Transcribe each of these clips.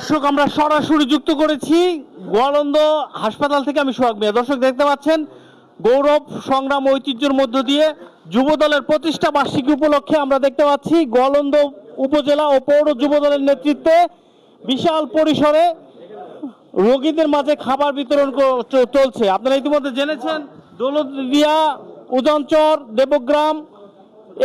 দর্শক, আমরা সরাসরি যুক্ত করেছি গোয়ালন্দ হাসপাতাল থেকে আমি সোহাগ মিয়া। দর্শক, দেখতে পাচ্ছেন, গৌরব সংগ্রাম ঐতিহ্যের মধ্য দিয়ে যুব দলের প্রতিষ্ঠা বার্ষিকী উপলক্ষে আমরা দেখতে পাচ্ছি গোয়ালন্দ উপজেলা ও পৌর যুব দলের নেতৃত্বে বিশাল পরিসরে রোগীদের মাঝে খাবার বিতরণ চলছে। আপনারা ইতিমধ্যে জেনেছেন, দৌলতদিয়া উদঞ্চর দেবগ্রাম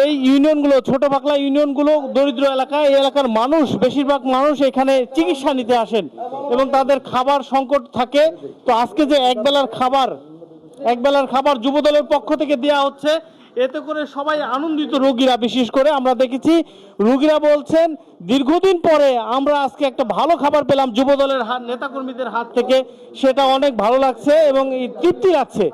এই ইউনিয়নগুলো, ছোট পাকলা ইউনিয়নগুলো দরিদ্র এলাকায় এই এলাকার মানুষ, বেশিরভাগ মানুষ এখানে চিকিৎসা নিতে আসেন এবং তাদের খাবার সংকট থাকে। তো আজকে যে একবেলার খাবার একবেলার খাবার যুবদলের পক্ষ থেকে দেওয়া হচ্ছে এতে করে সবাই আনন্দিত রোগীরা, বিশেষ করে আমরা দেখেছি, রোগীরা বলছেন, দীর্ঘদিন পরে আমরা আজকে একটা ভালো খাবার পেলাম যুবদলের হাত, নেতাকর্মীদের হাত থেকে। সেটা অনেক ভালো লাগছে এবং এই তৃপ্তি লাগছে।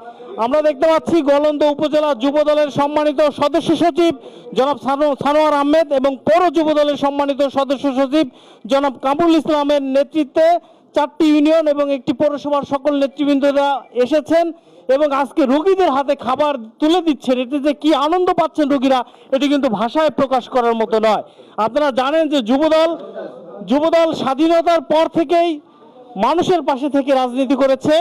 আমরা দেখতে পাচ্ছি গলন্দ উপজেলা যুব দলের সম্মানিত সদস্য সচিব, জনাব সানোয়ার আহমেদ এবং পৌর যুব দলের সম্মানিত সদস্য সচিব, জনাব কামরুল ইসলামের নেতৃত্বে চারটি ইউনিয়ন এবং একটি পৌরসভার সকল নেতৃবৃন্দরা এসেছেন এবং আজকে রোগীদের হাতে খাবার তুলে দিচ্ছেন। এতে যে কি আনন্দ পাচ্ছেন রোগীরা, এটি কিন্তু ভাষায় প্রকাশ করার মতো নয়। আপনারা জানেন যে যুবদল যুবদল স্বাধীনতার পর থেকেই মানুষের পাশে থেকে রাজনীতি করেছে।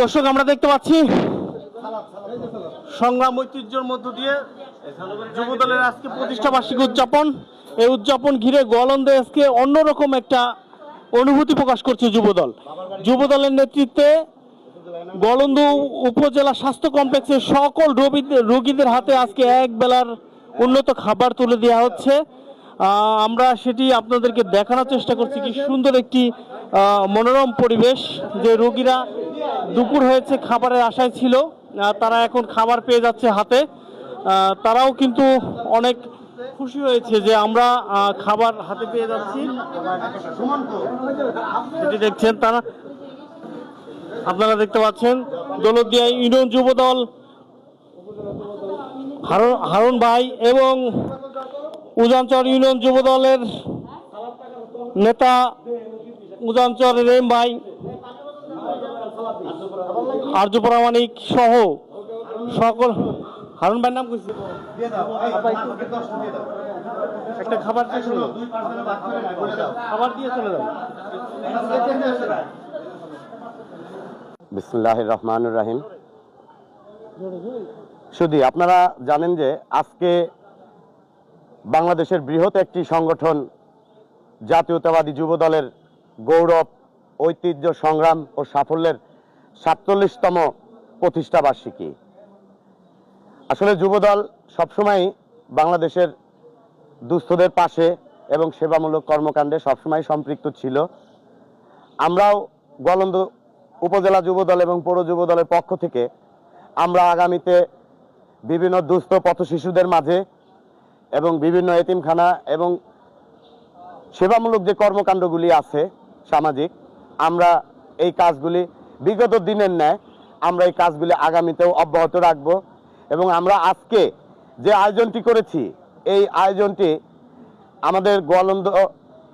দর্শক, আমরা দেখতে পাচ্ছি সংগ্রাম ঐতিহ্যের মধ্য দিয়ে যুবদলের আজকে প্রতিষ্ঠা বার্ষিকী উদযাপন। এই উদযাপন ঘিরে গোয়ালন্দে আজকে অন্যরকম একটা অনুভূতি প্রকাশ করছে যুবদল। যুবদলের নেতৃত্বে গলন্দ উপজেলা স্বাস্থ্য কমপ্লেক্সের সকল রোগীদের হাতে আজকে এক বেলার উন্নত খাবার তুলে দেওয়া হচ্ছে। আমরা সেটি আপনাদেরকে দেখানোর চেষ্টা করছি কি সুন্দর একটি মনোরম পরিবেশ যে রোগীরা দুপুর হয়েছে, খাবারের আশায় ছিল। তারা এখন খাবার পেয়ে যাচ্ছে হাতে। তারাও কিন্তু অনেক খুশি হয়েছে যে আমরা খাবার হাতে পেয়ে যাচ্ছি। দেখছেন তারা। আপনারা দেখতে পাচ্ছেন, দৌলতদিয়া ইউনিয়ন যুব দল হারুন ভাই এবং উজানচর ইউনিয়ন যুব দলের নেতা উজানচর রেম ভাই, আর্য প্রামাণিক সহ সকল হারুন ভাইয়ের নাম কইছি? একটা খাবার দিয়ে চলে যাও। খাবার দিয়ে চলে যাও। বিসমুল্লাহ রহমান রাহিম। শুধু আপনারা জানেন যে আজকে বাংলাদেশের বৃহৎ একটি সংগঠন জাতীয়তাবাদী যুব দলের গৌরব ঐতিহ্য সংগ্রাম ও সাফল্যের সাতচল্লিশতম প্রতিষ্ঠা বার্ষিকী আসলে যুবদল সবসময় বাংলাদেশের দুস্থদের পাশে এবং সেবামূলক কর্মকাণ্ডে সবসময় সম্পৃক্ত ছিল। আমরাও গলন্দ উপজেলা যুবদল এবং পৌর যুবদলের পক্ষ থেকে আমরা আগামীতে বিভিন্ন দুস্থ পথ শিশুদের মাঝে এবং বিভিন্ন এতিমখানা এবং সেবামূলক যে কর্মকাণ্ডগুলি আছে সামাজিক, আমরা এই কাজগুলি বিগত দিনের ন্যায় আমরা এই কাজগুলি আগামীতেও অব্যাহত রাখব। এবং আমরা আজকে যে আয়োজনটি করেছি, এই আয়োজনটি আমাদের গোয়ালন্দ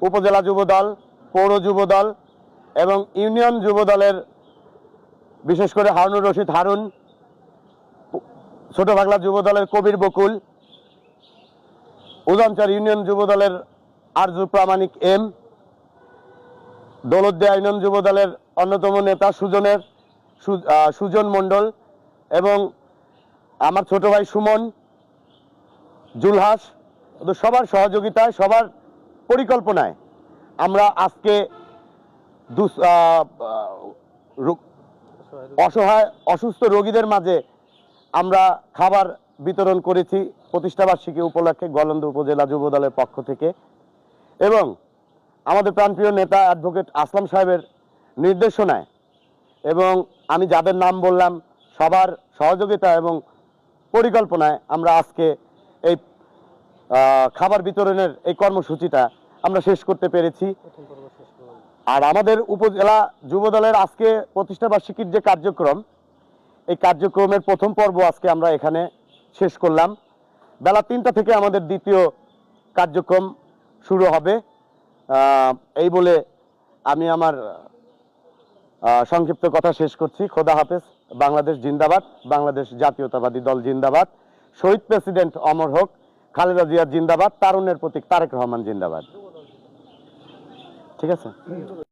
উপজেলা যুবদল, পৌর যুবদল এবং ইউনিয়ন যুবদলের, বিশেষ করে হারুনুর রশিদ হারুন, ছোট বাংলা যুব দলের কবির বকুল উদমচার ইউনিয়ন যুবদলের আরজু প্রামাণিক এম, দৌলতদিয়া ইউনিয়ন যুবদলের অন্যতম নেতা সুজনের সুজন মণ্ডল এবং আমার ছোট ভাই সুমন, জুলহাস সবার সহযোগিতায়, সবার পরিকল্পনায় আমরা আজকে অসহায়, অসুস্থ রোগীদের মাঝে আমরা খাবার বিতরণ করেছি প্রতিষ্ঠাবার্ষিকী উপলক্ষে গলন্দ উপজেলা যুব দলের পক্ষ থেকে এবং আমাদের প্রাণপ্রিয় নেতা অ্যাডভোকেট আসলাম সাহেবের নির্দেশনায় এবং আমি যাদের নাম বললাম, সবার সহযোগিতা এবং পরিকল্পনায় আমরা আজকে এই খাবার বিতরণের এই কর্মসূচিটা আমরা শেষ করতে পেরেছি। আর আমাদের উপজেলা যুব দলের আজকে প্রতিষ্ঠা বার্ষিকীর যে কার্যক্রম, এই কার্যক্রমের প্রথম পর্ব আজকে আমরা এখানে শেষ করলাম। বেলা তিনটা থেকে আমাদের দ্বিতীয় কার্যক্রম শুরু হবে। এই বলে আমি আমার সংক্ষিপ্ত কথা শেষ করছি। খোদা হাফেজ। বাংলাদেশ জিন্দাবাদ, বাংলাদেশ জাতীয়তাবাদী দল জিন্দাবাদ। শহীদ প্রেসিডেন্ট অমর হোক, খালেদা জিয়া জিন্দাবাদ তারুণের প্রতীক তারেক রহমান জিন্দাবাদ। ঠিক আছে?